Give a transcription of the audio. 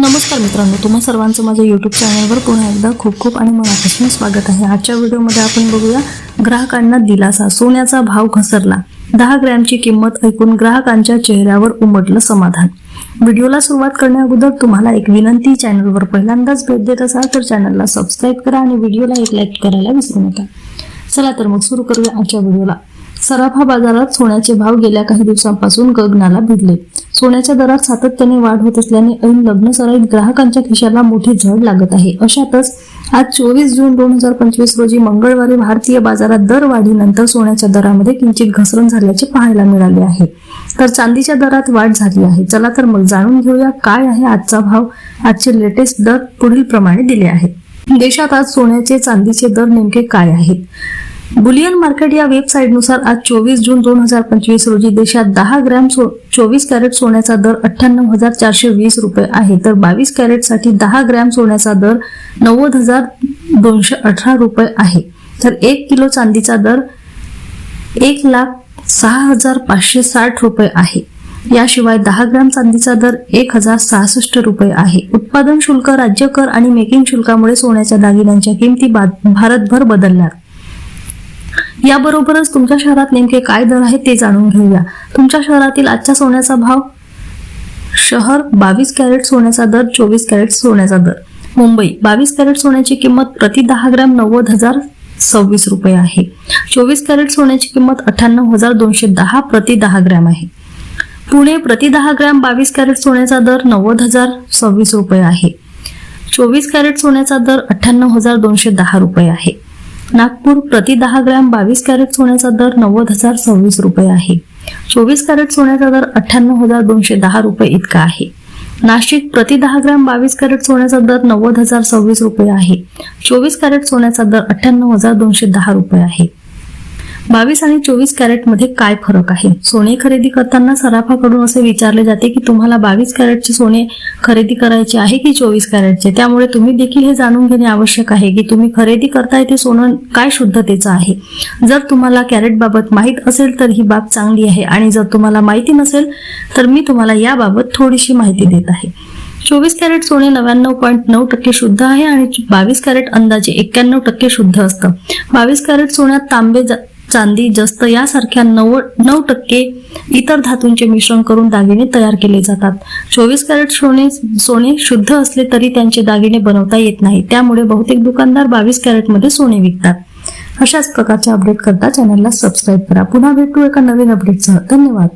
नमस्कार मित्रांनो तुम्हा सर्वांचं माझ्या यूट्यूब चॅनलवर पुन्हा एकदा खूप खूप आणि मनापासून स्वागत आहे. आजच्या व्हिडिओमध्ये आपण बघूया ग्राहकांना दिलासा सोन्याचा भाव घसरला. दहा ग्रॅमची किंमत ऐकून ग्राहकांच्या चेहऱ्यावर उमटलं समाधान. व्हिडिओला सुरुवात करण्याअगोदर तुम्हाला एक विनंती चॅनलवर पहिल्यांदाच भेट देत असाल तर चॅनलला सबस्क्राईब करा आणि व्हिडिओला एक लाईक करायला विसरू नका. चला तर मग सुरू करूया आजच्या व्हिडिओला. सराफा बाजारात सोन्याचे भाव गेल्या काही दिवसांपासून गगनाला भिडले. सोन्याच्या दरात सातत्याने वाढ होत असल्याने ऐन लग्न सराईत ग्राहकांच्या खिशाला मोठी झड लागत आहे. अशातच आज चोवीस जून दोन हजार पंचवीस रोजी मंगळवारी भारतीय बाजारात दर वाढीनंतर सोन्याच्या दरामध्ये किंचित घसरण झाल्याचे पाहायला मिळाले आहे. तर चांदीच्या दरात वाढ झाली आहे. चला तर मग जाणून घेऊया काय आहे आजचा भाव. आजचे लेटेस्ट दर पुढील प्रमाणे दिले आहेत देशात आज सोन्याचे चांदीचे दर नेमके काय आहेत? बुलियन मार्केट या वेबसाईटनुसार आज चोवीस जून दोन हजार पंचवीस रोजी देशात दहा ग्रॅम सो चोवीस कॅरेट सोन्याचा दर अठ्ठ्याण्णव हजार चारशे वीस रुपये आहे. तर बावीस कॅरेटसाठी दहा ग्रॅम सोन्याचा दर नव्वद हजार दोनशे अठरा रुपये आहे. तर एक किलो चांदीचा दर एक लाख सहा हजार पाचशे साठ रुपये आहे. याशिवाय दहा ग्रॅम चांदीचा दर एक हजार सहासष्ट रुपये आहे. उत्पादन शुल्क राज्य कर आणि मेकिंग शुल्कामुळे सोन्याच्या दागिन्यांच्या किमती भारतभर बदलल्या याबरोबरच तुमच्या शहरात नेमके काय दर आहेत ते जाणून घेऊया. तुमच्या शहरातील आजच्या सोन्याचा भाव? शहर बावीस कॅरेट सोन्याचा दर चोवीस कॅरेट सोन्याचा दर. मुंबई बावीस कॅरेट सोन्याची किंमत प्रति दहा ग्रॅम नव्वद हजार सव्वीस रुपये आहे. चोवीस कॅरेट सोन्याची किंमत अठ्ठ्याण्णव हजार दोनशे दहा प्रति दहा ग्रॅम आहे. पुणे प्रति दहा ग्रॅम बावीस कॅरेट सोन्याचा दर नव्वद हजार सव्वीस रुपये आहे. चोवीस कॅरेट सोन्याचा दर अठ्ठ्याण्णव हजार दोनशे दहा रुपये आहे. नागपूर प्रति दहा ग्रॅम बावीस कॅरेट सोन्याचा दर नव्वद हजार सव्वीस रुपये आहे. चोवीस कॅरेट सोन्याचा दर अठ्ठ्याण्णव हजार दोनशे दहा रुपये इतका आहे. नाशिक प्रति दहा ग्रॅम बावीस कॅरेट सोन्याचा दर नव्वद हजार सव्वीस रुपये आहे. चोवीस कॅरेट सोन्याचा दर अठ्ठ्याण्णव हजार दोनशे दहा रुपये आहे. बावीस आणि चोवीस कॅरेटमध्ये काय फरक आहे? सोने खरेदी करताना सराफाकडून असे विचारले जाते की तुम्हाला बावीस कॅरेटचे सोने खरेदी करायचे आहे की चोवीस कॅरेटचे? त्यामुळे तुम्ही देखील हे जाणून घेणे आवश्यक आहे की तुम्ही खरेदी करताय ते सोनं काय शुद्धतेचं आहे? जर तुम्हाला कॅरेटबाबत माहीत असेल तर ही बाब चांगली आहे आणि जर तुम्हाला माहिती नसेल तर मी तुम्हाला याबाबत थोडीशी माहिती देत आहे. चोवीस कॅरेट सोने नव्याण्णव पॉईंट नऊ टक्के शुद्ध आहे आणि बावीस कॅरेट अंदाजे एक्क्याण्णव टक्के शुद्ध असतं. बावीस कॅरेट सोन्यात तांबे जा चांदी जस्त यासारख्या नव्वद नऊ टक्के इतर धातूंचे मिश्रण करून दागिने तयार केले जातात. चोवीस कॅरेट सोने सोने शुद्ध असले तरी त्यांचे दागिने बनवता येत नाही. त्यामुळे बहुतेक दुकानदार बावीस कॅरेटमध्ये सोने विकतात. अशाच प्रकारचे अपडेट करता चॅनलला सबस्क्राईब करा. पुन्हा भेटू एका नवीन अपडेटसह. धन्यवाद.